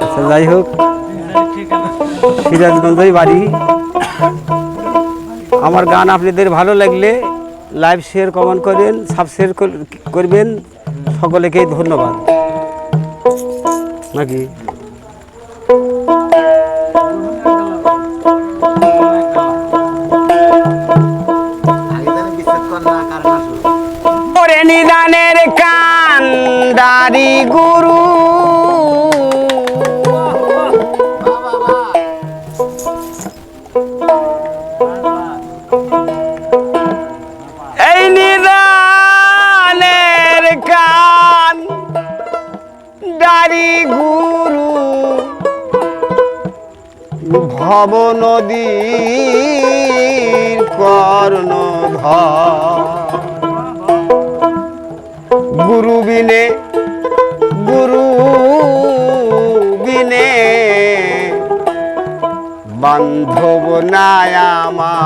আচ্ছা যাই হোক। সিরাজগঞ্জই বাড়ি। আমার গান আপনাদের ভালো লাগলে লাইভ শেয়ার, কমেন্ট করেন সাবস্ক্রাইব করবেন। সকলেকেই ধন্যবাদ। নাকি? নিদানের কান দারি গুরু ভব নদীর কর্ণধর। গুরু বিনে গুরু বিনে বান্ধব নায়ামা।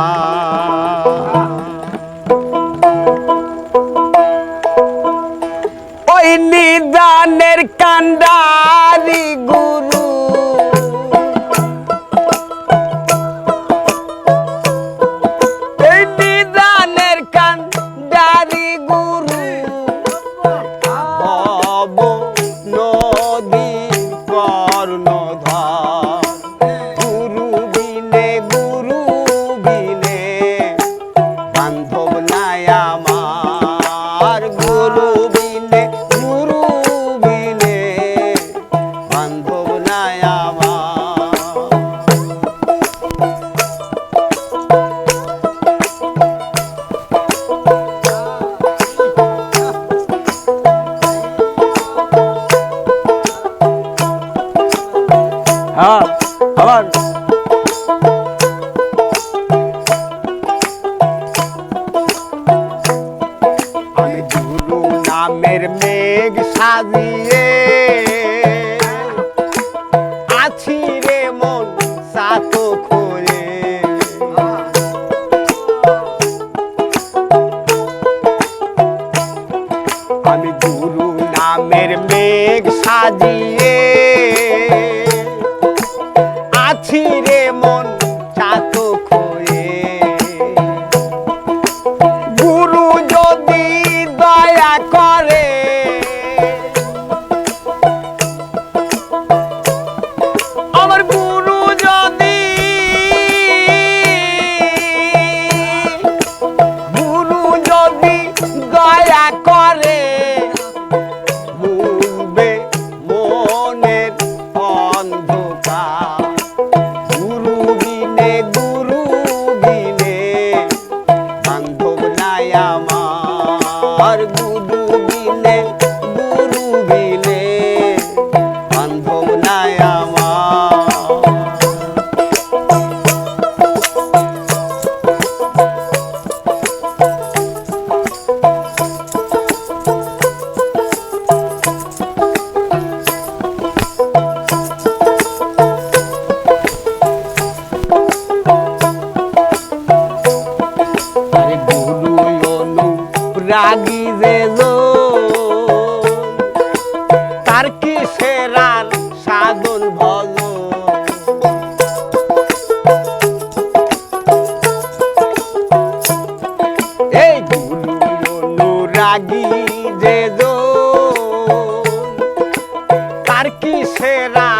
ওই নিদানের কান্ডারি আবার নামের মেঘ সাজিয়ে আছি রে মন সাত খোলে আমি গুরু নামের মেঘ সাজিয়ে যে তার কি সেরা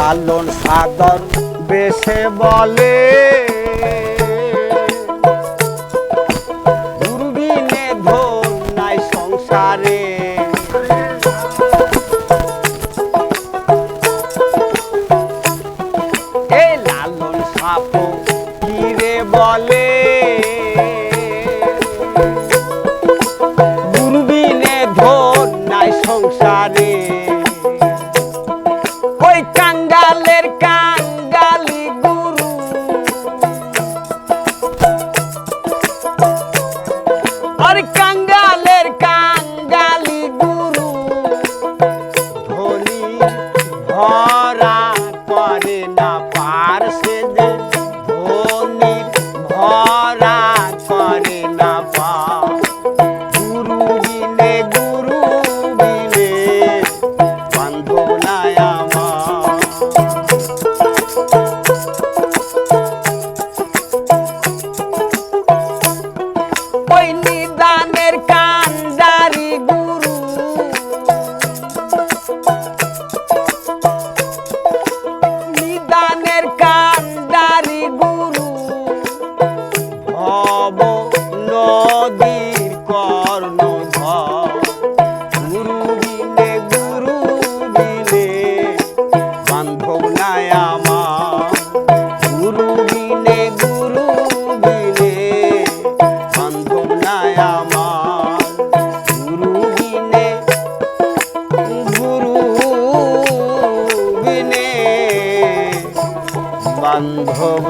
লালন সাগর বেশে বলে। সম্ভব